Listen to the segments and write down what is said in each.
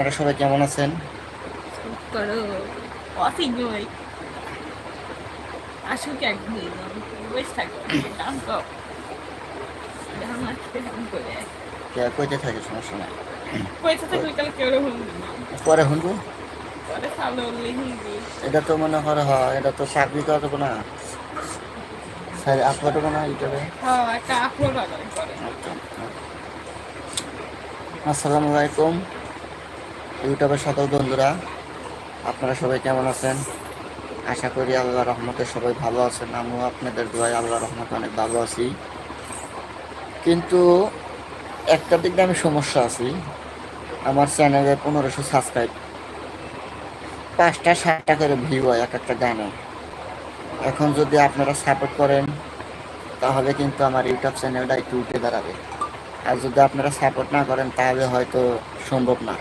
আপনারা সবাই কেমন আছেন? কইতে থাকে সমস্যা নাই। পরে হুমবি এটা তো মনে করে হয় এটা তো চাকরি করা না। স্যার আপলোড না ইউটিউবে হ্যাঁ করে। আচ্ছা, আসসালামু আলাইকুম। ইউটিউবের সকল বন্ধুরা, আপনারা সবাই কেমন আছেন? আশা করি আল্লাহ রহমতে সবাই ভালো আছেন। আমিও আপনাদের দোয়ায় আল্লাহ রহমতে অনেক ভালো আছি। কিন্তু একটা দিক আমি সমস্যা আছি। আমার চ্যানেলে পনেরোশো সাবস্ক্রাইব পাঁচটা ষাটটা করে ভিউ হয় এক একটা গানে। এখন যদি আপনারা সাপোর্ট করেন, তাহলে কিন্তু আমার ইউটিউব চ্যানেলটা একটু উঠে দাঁড়াবে। আর যদি আপনারা সাপোর্ট না করেন, তাহলে হয়তো সম্ভব না।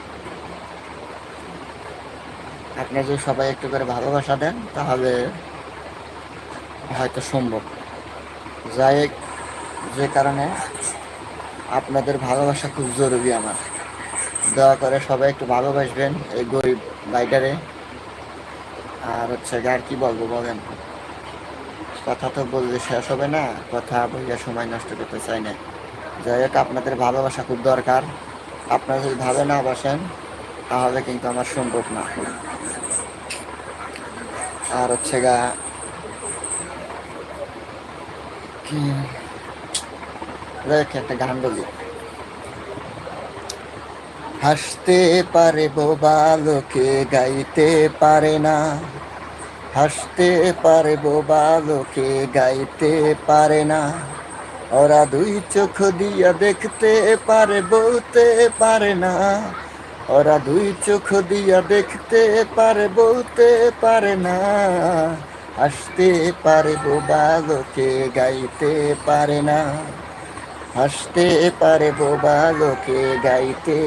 আপনারা যদি সবাই একটু করে ভালোবাসা দেন, তাহলে হয়তো সম্ভব। যাই যে কারণে আপনাদের ভালোবাসা খুব জরুরি আমার। দয়া করে সবাই একটু ভালোবাসবেন এই গরিব ভাইটারে আর হচ্ছে আর কি বলব বলেন? কথা তো বললে শেষ হবে না, কথা বললে সময় নষ্ট করতে চাই না। যাই হোক, আপনাদের ভালোবাসা খুব দরকার। আপনারা যদি ভালো না বাসেন তাহলে কিন্তু আমার সম্ভব না। আর হচ্ছে গা, কি? একটা গান বলি। হাসতে পারে বোবা লোকে, গাইতে পারে না। হাসতে পারে বোবা লোকে, গাইতে পারে না। ওরা দুই চোখ দিয়া দেখতে পারে, বলতে পারে না। ওরা দুই চোখ দিয়া দেখতে পারে, বলতে পারে না। হাসতে পারে বোবা লোকে, গাইতে পারে না। হাসতে পারে বোবা লোকে, গাইতে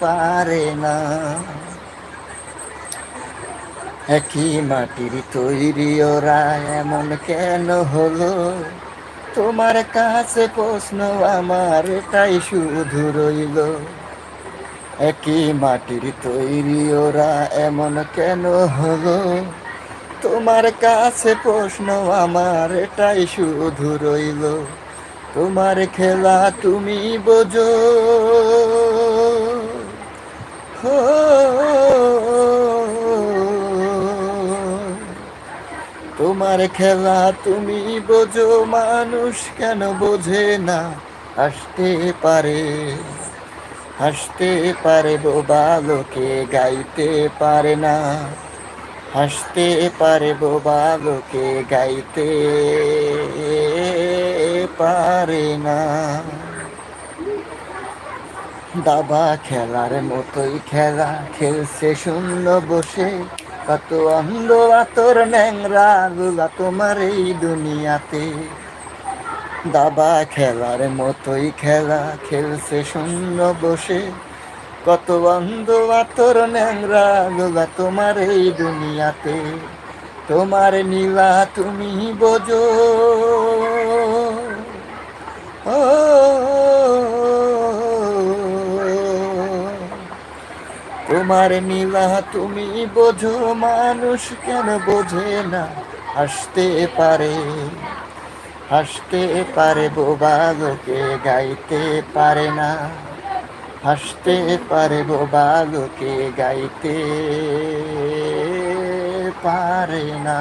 পারে না। একই মাটির তৈরি ওরা এমন কেন হলো? তোমার কাছে প্রশ্ন আমার, তাই শুধু রইল। একই মাটির তৈরি ওরা এমন কেন হলো? তোমার কাছে প্রশ্ন আমার এটাই শুধু রইল। তোমার খেলা তুমি বোঝো। তোমার খেলা তুমি বোঝো, মানুষ কেন বোঝে না? হাসতে পারে হাসতে পারে বোবা লোকে গাইতে পারে না। হাসতে পারে বোবা লোকে গাইতে পারে না। দাবা খেলার মতোই খেলা, খেলছে শূন্য বসে। কত অন্ধ আতর ন্যাংরা গুলা তোমার এই দুনিয়াতে। দাবা খেলার মতোই খেলা খেলছে শূন্য বসে। কত অন্ধ আতর ন্যাংরা গুলা তোমার এই দুনিয়াতে। তোমার নীলা তুমি বোঝো। তোমার নীলা তুমি বোঝো মানুষ কেন বোঝে না? হাসতে পারে হাসতে পারে বোবা লোকে, গাইতে পারে না। হাসতে পারে বোবা লোকে, গাইতে পারে না।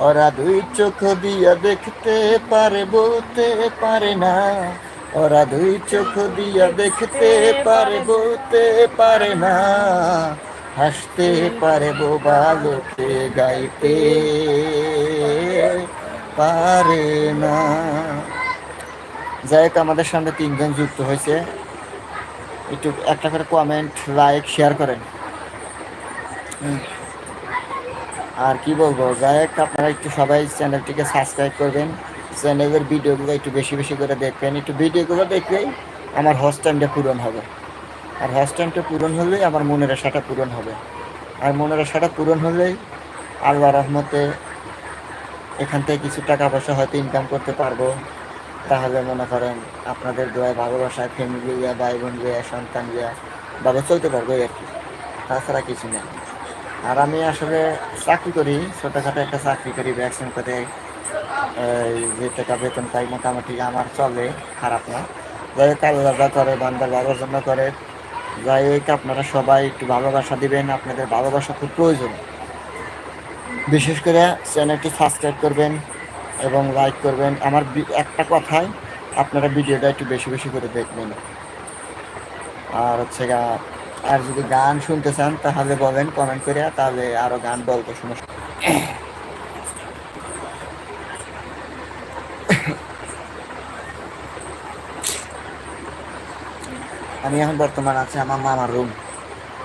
ওরা দুই চোখ দিয়া দেখতে পারে, বলতে পারে না। ওরা দুই চোখ দিয়া দেখতে পারে বলতে পারে না। হাসতে পারে বোবা লোকে গাইতে। পারে না। যাই হোক, আমাদের সঙ্গে তিনজন যুক্ত হয়েছে। একটু একটা করে কমেন্ট লাইক শেয়ার করেন। আর কি বলব? যাই হোক, আপনারা একটু সবাই চ্যানেলটিকে সাবস্ক্রাইব করবেন। চ্যানেলের ভিডিওগুলো একটু বেশি বেশি করে দেখবেন, একটু ভিডিওগুলো দেখলেই আমার হস টাইমটা পূরণ হবে। আর হস টাইমটা পূরণ হলেই আমার মনের আশাটা পূরণ হবে। আর মনের আশাটা পূরণ হলেই আল্লাহ রহমতে এখান থেকে কিছু টাকা পয়সা হয়তো ইনকাম করতে পারব। তাহলে মনে করেন আপনাদের দোয়ায় ভালোবাসায় ফ্যামিলি ইয়া ভাই বোন ইয়া সন্তান ইয়া ভাবে চলতে পারব আর কি। তাছাড়া কিছু না। আর আমি আসলে চাকরি করি, ছোটোখাটো একটা চাকরি করি ভ্যাকসিন করে যে টাকা বেতন পাই মোটামুটি আমার চলে, খারাপ না। যাই হোক দাদা করে বান্দার বাবার জন্য করে। যাই হোক, আপনারা সবাই একটু ভালোবাসা দিবেন, আপনাদের ভালোবাসা খুব প্রয়োজন। বিশেষ করে চ্যানেলটি সাবস্ক্রাইব করবেন এবং লাইক করবেন। আমার একটা কথাই, আপনারা ভিডিওটা একটু বেশি বেশি করে দেখবেন। আর হচ্ছে আর যদি গান শুনতে চান, তাহলে বলেন কমেন্ট করে, তাহলে আরও গান বলতে সমস্যা আমি এখন বর্তমান আছি আমার মামার রুম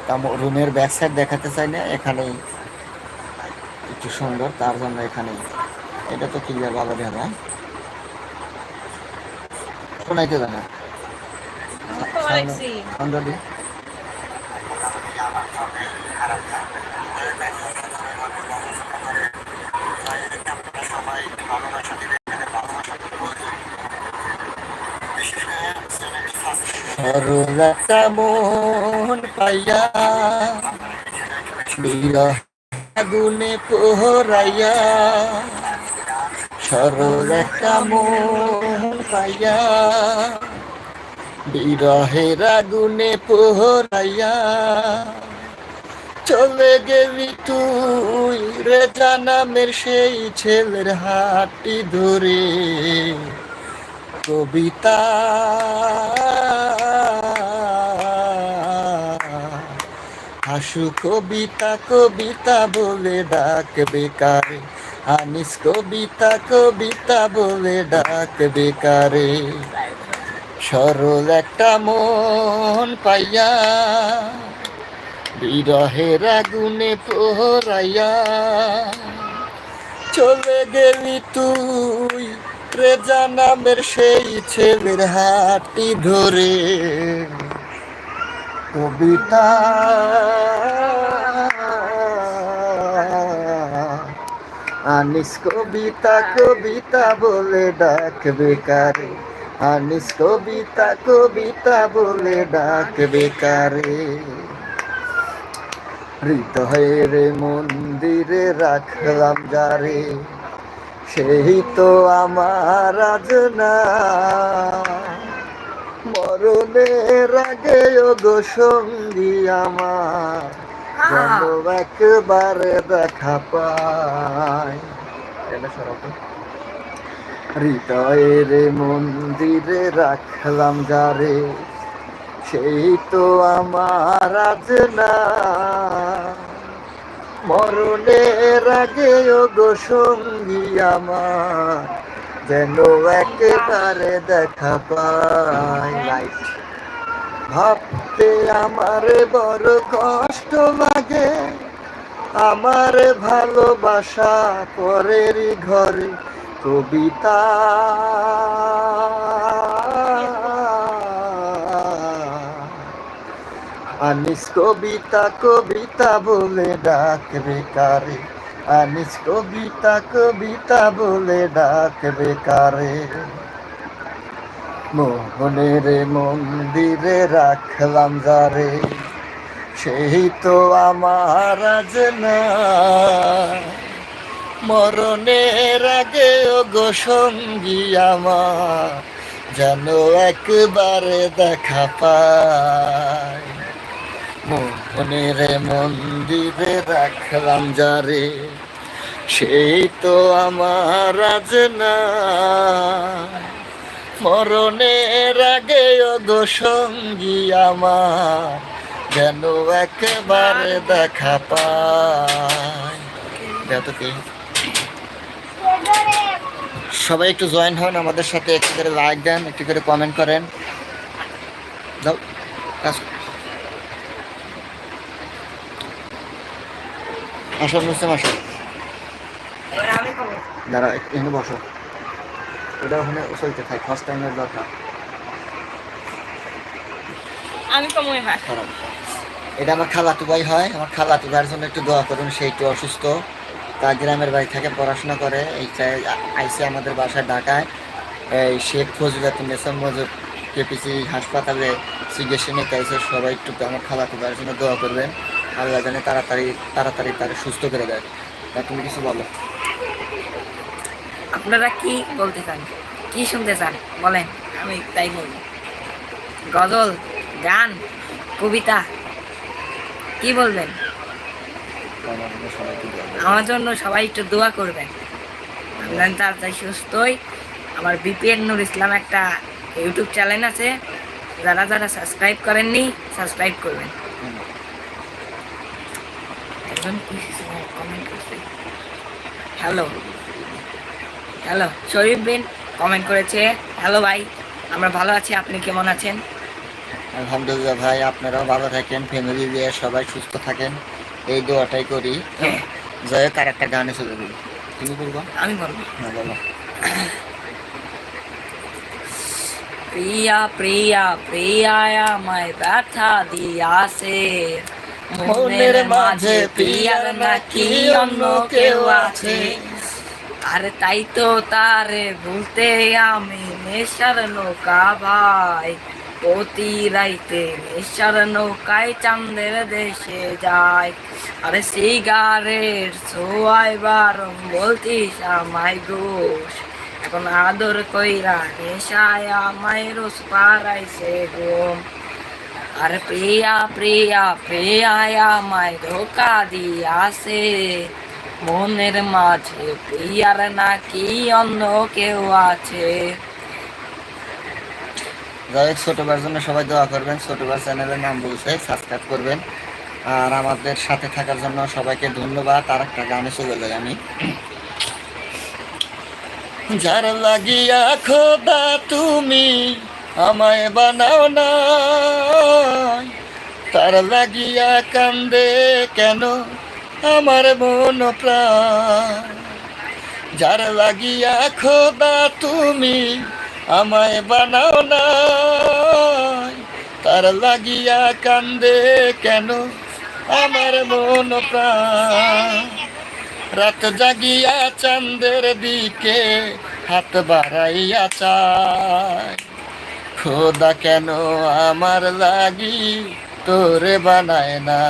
তা রুমের ব্যাক সাইড দেখাতে চাই না এখানেই একটু সুন্দর তার জন্য এখানে এটা তো ক্লিয়ার ভালো দেখা শোনাইতে জানা সরলতা মন পাইয়া বিরহ আগুনে পোহরাইয়া, সরল একটা মন পাইয়া, বিরহের আগুনে পোহরাইয়া, চলে গেলি তুই রে জানামের সেই ছেলের হাতটি ধরে, কবিতা হাসু কবিতা কবিতা বলে ডাক বেকারে আনিস কবিতা কবিতা বলে ডাক বেকারে সরল একটা মন পাইয়া বিরহের আগুনে পোহরাইয়া চলে গেলি তুই রেজা নামের সেই ছেলের হাতটি ধরে। কবিতা। আনিস কবিতা কবিতা বলে ডাক বেকারে আনিস কবিতা কবিতা বলে ডাক বেকারে হৃদয়ের মন্দিরে রাখলাম যারে? সেই তো আমার আজ না। মরণের আগে গো সঙ্গী আমার। একবারে দেখা তো। হৃদয়ের মন্দিরে রাখলাম যারে সেই তো আমার আজ না। মরণের আগে গো সঙ্গী আমার। যেন একেবারে দেখা পাই ভাবতে আমার বড় কষ্ট লাগে। আমার ভালোবাসা পরের ঘরে কবিতা। আনিস কবিতা কবিতা বলে ডাক রে কারে? আনিস কবিতা কবিতা বলে ডাকবে কারে? মোহনের মন্দিরে রাখলাম যারে, সেই তো আমার মরণের আগে গো সঙ্গী আমার যেন একবারে দেখা পায়। মোহনের মন্দিরে রাখলাম যারে সেই তো আমার না। মরণের আগে গো সঙ্গী আমার যেন একবারে দেখা পায়। সবাই একটু জয়েন হন আমাদের সাথে, একটু করে লাইক দেন, একটু করে কমেন্ট করেন। যাও কাজ করো। আসো মুসলিম আসো দাঁড়া এখানে বসো। ওটা ওখানে চলতে থাক ফার্স্ট টাইমের দরকার। আমি এটা আমার খালাতু ভাই হয় আমার খালাতু ভাইয়ের জন্য একটু দোয়া করুন সে একটু অসুস্থ। তার গ্রামের বাড়ি থেকে পড়াশোনা করে এই আইসে আমাদের বাসায় ঢাকায়। এই শেখ ফজিলাতুন্নেসা মজুর কেপিসি হাসপাতালে চিকিৎসা নিতে আছে সবাই একটু আমার খালাতো ভাইয়ের জন্য দোয়া করবেন। আল্লাহ জানে তাড়াতাড়ি তাড়াতাড়ি তাকে সুস্থ করে দেয়। তা তুমি কিছু বলো। আপনারা কি বলতে চান? কি শুনতে চান? বলেন। আমি তাই বলব। গজল গান কবিতা কি বলবেন? আমার জন্য সবাই একটু দোয়া করবেন। আপনার তাড়াতাড়ি সুস্থই। আমার বিপিএন নুর ইসলাম একটা ইউটিউব চ্যানেল আছে। যারা যারা সাবস্ক্রাইব করেননি সাবস্ক্রাইব করবেন। একজন কমেন্ট করছে। Hello hello Sharif Bin comment করেছে। হ্যালো ভাই আমরা ভালো আছি আপনি কেমন আছেন? আলহামদুলিল্লাহ ভাই আপনারাও ভালো থাকেন ফ্যামিলি দিয়ে সবাই সুস্থ থাকেন। এই দোয়াটাই করি। হ্যাঁ। হোক আর একটা গানে চলে গেল তুমি বলব? আমি বলব। হ্যাঁ বলো। প্রিয়া প্রিয়া প্রিয়ায় আমায় ব্যথা দিয়াছে। মনের মাঝে প্রিয়ার নাকি অন্য কেউ আছে? আর তাই তো তারে ভুলতে আমি নেশার নৌকা ভাই। প্রতি রাইতে নেশার নৌকায় চান্দের দেশে যায় আরে সিগারেট ছোয়াই বারং বলতিস আমায় ঘোষ এখন আদর কইরা নেশায় আমায় রোজ পারাইছে ঘুম। আর প্রিয়া প্রিয়া প্রিয়ায় আমায় ধোকা দিয়াছে মনের মাঝে প্রিয়ার নাকি অন্য কেউ আছে? যাই ছোট জন্য সবাই দোয়া করবেন ছোট চ্যানেলের নাম বলছে সাবস্ক্রাইব করবেন। আর আমাদের সাথে থাকার জন্য সবাইকে ধন্যবাদ। আর একটা গানে চলে যাই আমি। যার লাগিয়া খোদা তুমি আমায় বানাও না তার লাগিয়া কান্দে কেন আমার মন প্রাণ? যার লাগিয়া খোদা তুমি আমায় বানাও না তার লাগিয়া কান্দে কেন আমার মন প্রাণ? রাত জাগিয়া চান্দের দিকে হাত বাড়াইয়া চায় খোদা কেন আমার লাগি? তোরে বানায় না,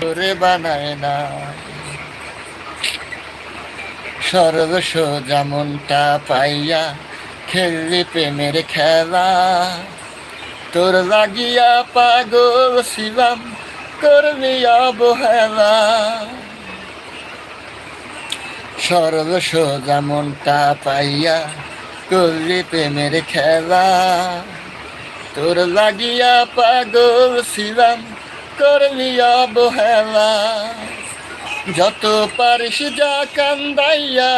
তোরে বানায় না। সর্বস্ব যেমনটা পাইয়া খেললি প্রেমের খেলা। তোর লাগিয়া পাগল ছিলাম, করবি অবহেলা। সর্বস্ব যেমনটা পাইয়া করলি প্রেমের খেলা। তোর লাগিয়া পাগল ছিলাম করবি অবহেলা যত পারিস যা কান্দাইয়া,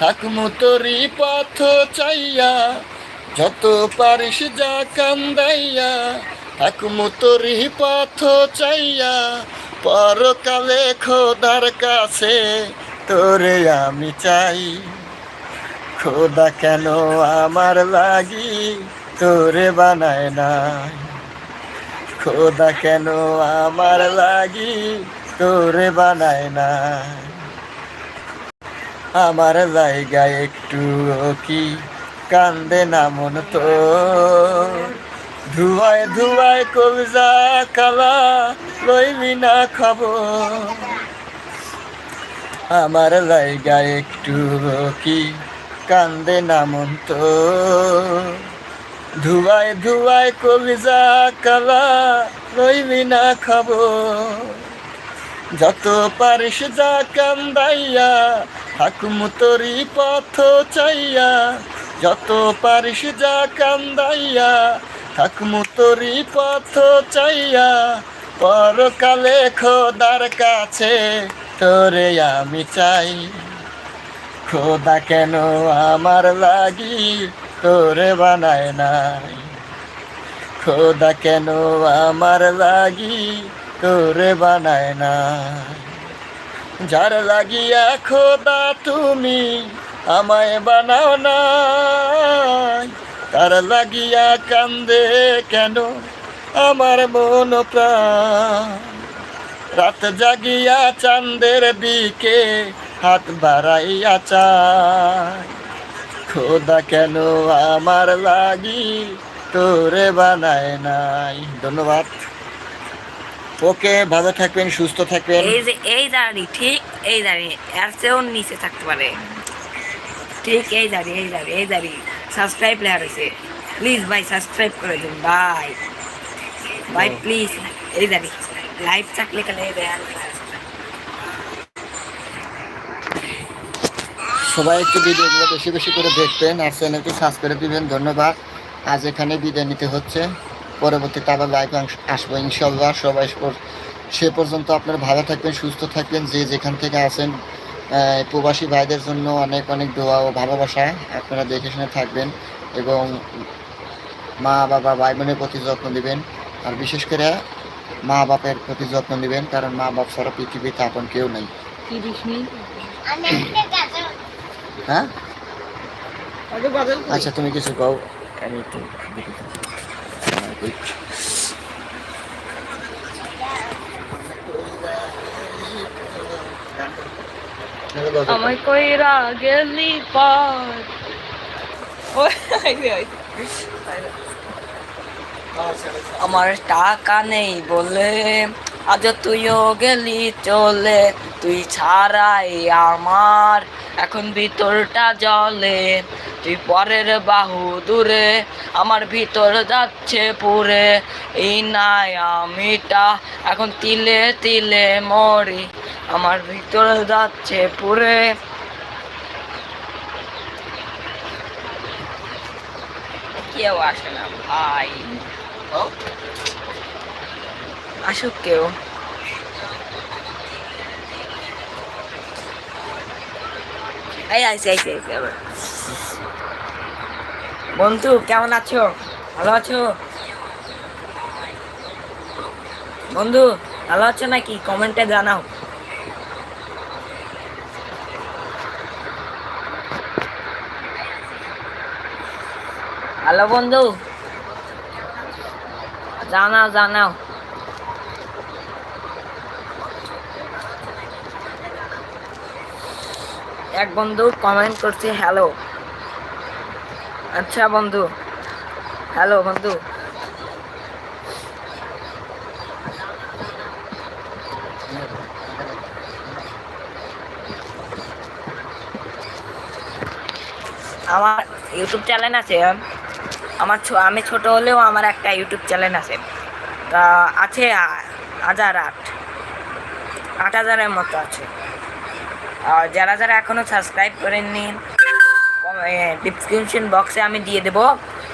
থাকমু তোরই পথ চাইয়া। যত পারিস যা কান্দাইয়া, থাকমু তোরি পথ চাইয়া। পরকালে খোদার কাছে তোরে আমি চাই। খোদা কেন আমার লাগি? তোরে বানায় নাই খোদা কেন আমার লাগি তোরে বানায় না? আমার জায়গায় একটু কি কান্দে না মন তো? ধুয়ায় ধুয়ায় কবিজা কালা লইবি না খবর। আমার জায়গায় একটু কি কান্দে না মন তো? ধুয়ায় ধুয়ায় কবিজা কালা রইবি না খবর। যত পারিস যা কান্দাইয়া থাকুম তোরি পথ চাইয়া। যত পারিস যা কান্দাইয়া থাকুম তোরি পথ চাইয়া। পরকালে খোদার কাছে তোরে আমি চাই। খোদা কেন আমার লাগি তোরে বানায় নাই। খোদা, কেন আমার লাগি তোরে বানায় না যার লাগিয়া খোদা, তুমি আমায় বানাও না তার লাগিয়া কান্দে কেন আমার মন রাত জাগিয়া চাঁদের দিকে হাত বাড়াইয়া চায় খোদা কেন আমার লাগি? তোরে বানায় নাই। ধন্যবাদ। ওকে ভালো থাকবেন, সুস্থ থাকবেন। এই যে, এই দাড়ি, ঠিক এই দাড়ি। এর চেয়েও নিচে থাকতে পারে। ঠিক এই দাড়ি এই দাড়ি এই দাড়ি। সাবস্ক্রাইব লেয়ার রয়েছে। প্লিজ ভাই, সাবস্ক্রাইব করে দিন, ভাই। ভাই প্লিজ এই দাড়ি। লাইভ থাকলে কালে এই দেয় সবাই একটু ভিডিওগুলো বেশি বেশি করে দেখবেন আর চ্যানেলটি সাবস্ক্রাইব করে দিবেন ধন্যবাদ। আজ এখানে বিদায় নিতে হচ্ছে। পরবর্তীতে আবার লাইভ আসব ইনশাল্লাহ সবাই সে পর্যন্ত আপনারা ভালো থাকবেন সুস্থ থাকবেন। যে যেখান থেকে আসেন প্রবাসী ভাইদের জন্য অনেক অনেক দোয়া ও ভালোবাসা। আপনারা দেখে শুনে থাকবেন এবং মা বাবা ভাই বোনের প্রতি যত্ন দিবেন আর বিশেষ করে মা বাপের প্রতি যত্ন দিবেন কারণ মা বাপ ছাড়া পৃথিবীতে আপন কেউ নেই। হ্যাঁ। আচ্ছা তুমি কিছু কও। আমি একটু আমায় কইরা গেলি পর। আমার টাকা নেই বলে আজ তুইও গেলি চলে। তুই ছাড়াই আমার এখন ভিতরটা জলে তুই পরের বাহু দূরে আমার ভিতর যাচ্ছে পুরে। এই নাই আমিটা এখন তিলে তিলে মরি আমার ভিতর যাচ্ছে পুরে। কেউ আসে না ভাই। আসুক কেউ। এই আইসি আইসি বন্ধু, কেমন আছো? ভালো আছো? বন্ধু, ভালো আছো নাকি? কমেন্টে জানাও। হ্যালো, বন্ধু। জানাও জানাও। এক বন্ধু কমেন্ট করছে হ্যালো আচ্ছা বন্ধু হ্যালো বন্ধু. আমার ইউটিউব চ্যানেল আছে। আমার আমি ছোট হলেও আমার একটা ইউটিউব চ্যানেল আছে। তা আছে হাজার আট। আট হাজারের মতো আছে। আর যারা যারা এখনও সাবস্ক্রাইব করেননি ডিসক্রিপশন বক্সে আমি দিয়ে দেবো।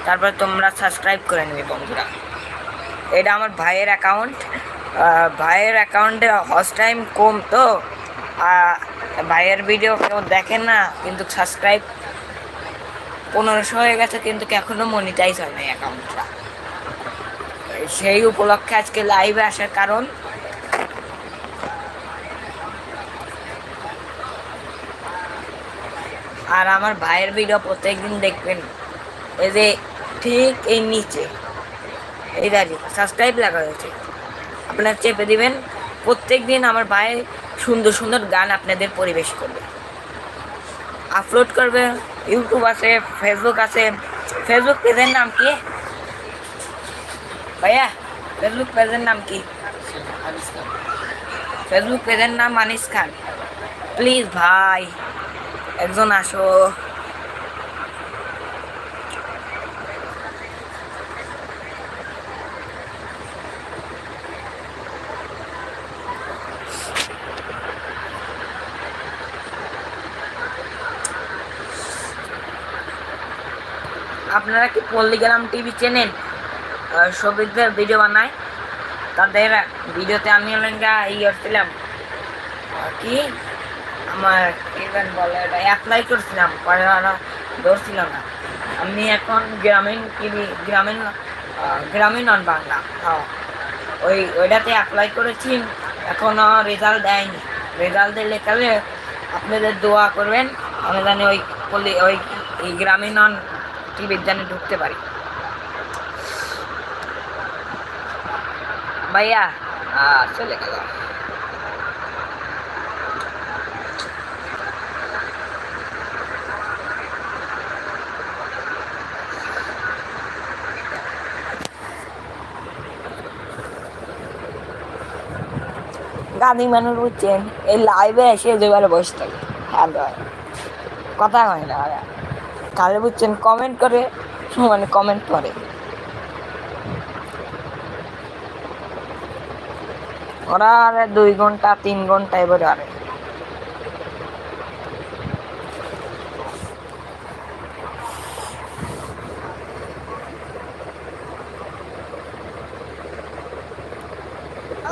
তারপর তোমরা সাবস্ক্রাইব করে নেবে, বন্ধুরা। এটা আমার ভাইয়ের অ্যাকাউন্ট ভাইয়ের অ্যাকাউন্টে হস টাইম কম তো। ভাইয়ের ভিডিও কেউ দেখেন না, কিন্তু সাবস্ক্রাইব পনেরোশো হয়ে গেছে, কিন্তু এখনও মনিটাইজ হয় না অ্যাকাউন্টটা সেই উপলক্ষে আজকে লাইভে আসার কারণ আর আমার ভাইয়ের ভিডিও প্রত্যেকদিন দেখবেন। এই যে ঠিক এই নিচে। এই দাঁড়িয়ে সাবস্ক্রাইব লাগা রয়েছে। আপনারা চেপে দিবেন। প্রত্যেক দিন আমার ভাই সুন্দর সুন্দর গান আপনাদের পরিবেশ করবে। আপলোড করবে। ইউটিউব আছে ফেসবুক আছে। ফেসবুক পেজের নাম কি? ভাইয়া ফেসবুক পেজের নাম কি? ফেসবুক পেজের নাম মানিস খান। প্লিজ ভাই। একজন আসো। আপনারা কি পল্লিগ্রাম টিভি চেনেন সবিকদের ভিডিও বানায়? তাদের ভিডিওতে আমি হলেন ই করছিলাম কি? আমার ইভেন বলে এটা অ্যাপ্লাই করছিলাম, পরে ওরা ধরছিল না। আমি এখন গ্রামীণ টিভি গ্রামীণ গ্রামীণ অন বাংলা ওই, ওইটাতে অ্যাপ্লাই করেছি এখনও রেজাল্ট দেয়নি। রেজাল্ট দিলে তাহলে আপনাদের দোয়া করবেন আমি জানি ওই ওই গ্রামীণ অন টিভির জানি ঢুকতে পারি। ভাইয়া চলে গেল। গাদি মানুষ বুঝছেন এই লাইভে এসে যেবারে বসে থাকে। হ্যাঁ কথা হয় না ওরা তাহলে বুঝছেন কমেন্ট করে মানে কমেন্ট করে। ওরা আরে দুই ঘণ্টা, তিন ঘণ্টা এবারে আরে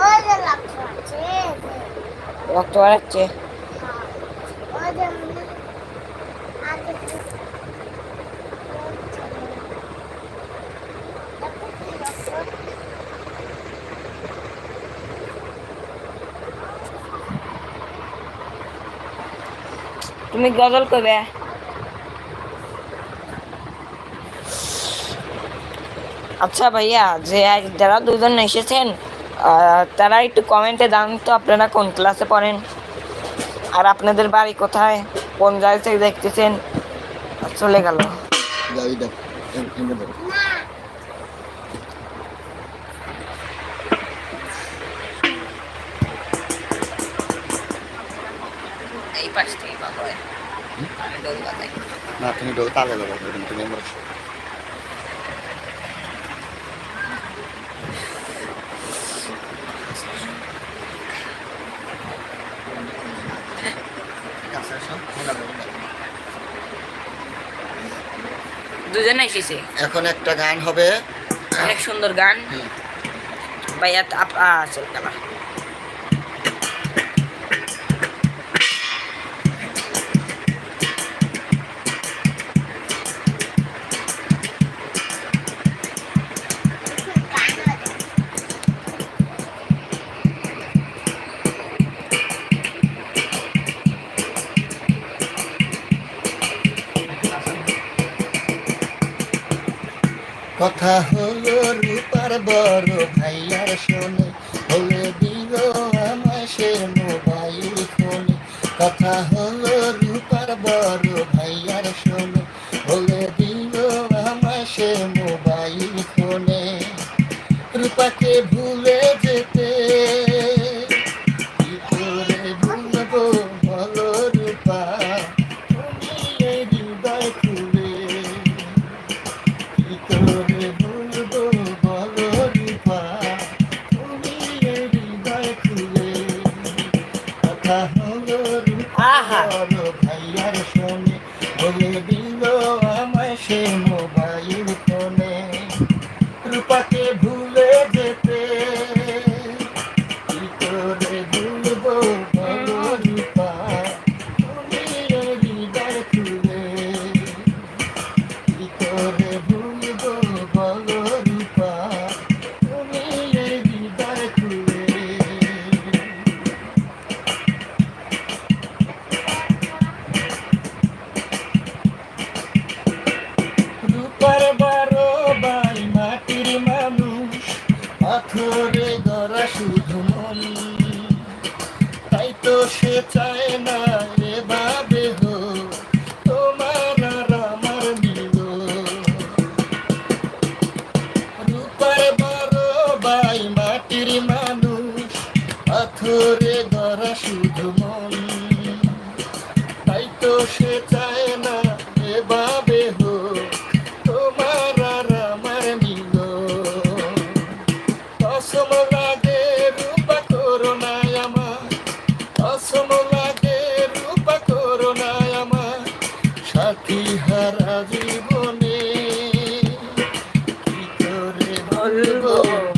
ওই যে লাগছে আছে রক্ত বাড়াচ্ছে তুমি গজল করবে? আচ্ছা ভাইয়া যে যারা দুজন এসেছেন তারা একটু কমেন্টে জান তো আপনারা কোন ক্লাসে পড়েন। আর আপনাদের বাড়ি কোথায়? কোন জায়গা থেকে দেখতেছেন? চলে গেল। এই পাশ থেকে ডোল বাজাই। না তুমি ডো তালে দেবো তুমি আমার দুজনে এসেছে। এখন একটা গান হবে। অনেক সুন্দর গান। ভাইয়া আপ আসল গেল কথা হলো রূপার বড় ভাইয়ার শোনে। 아이고.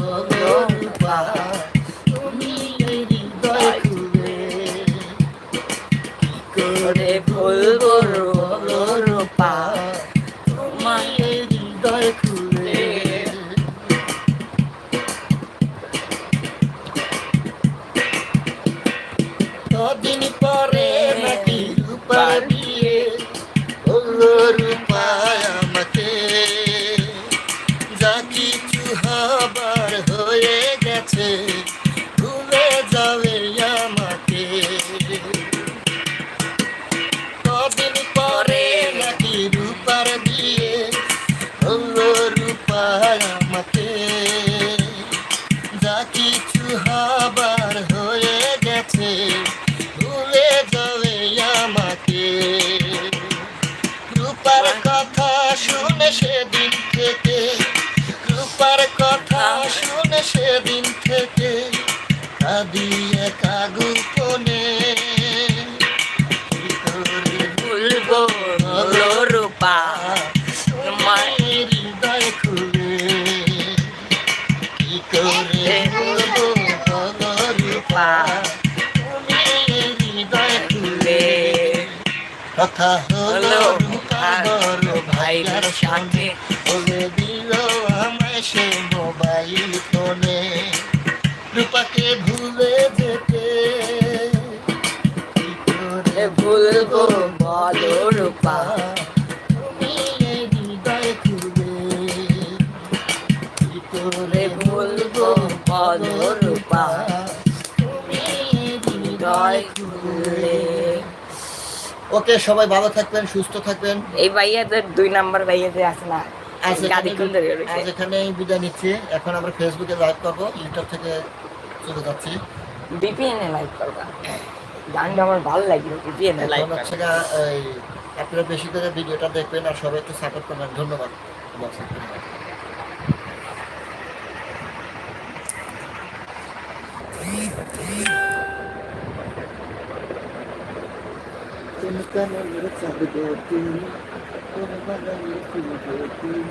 কথা হলো বড় ভাইয়ের সাথে। বলে দিল আমায় সে মোবাইল ফোনে। রূপাকে ভুলে যেতে। ভুলবো বলো রূপা। ওকে সবাই ভালো থাকবেন সুস্থ থাকবেন। এই ভাইয়াদের দুই নাম্বার ভাইয়াদের আছে না আজ গাদি এখানে- এখানে বিদায় নিচ্ছি। এখন আমরা ফেসবুকে লাইভ করব ইউটিউব থেকে চলে যাচ্ছি। বিপিএন এ লাইভ করবা। গানটা আমার ভালো লাগল বিপিএন এ লাইভ হচ্ছে আপনারা বেশি করে ভিডিওটা দেখবেন আর সবাই একটু সাপোর্ট করবেন। ধন্যবাদ। তুমি Yemeklerle sabrı gördüğünü, oralarla yürütülü gördüğünü,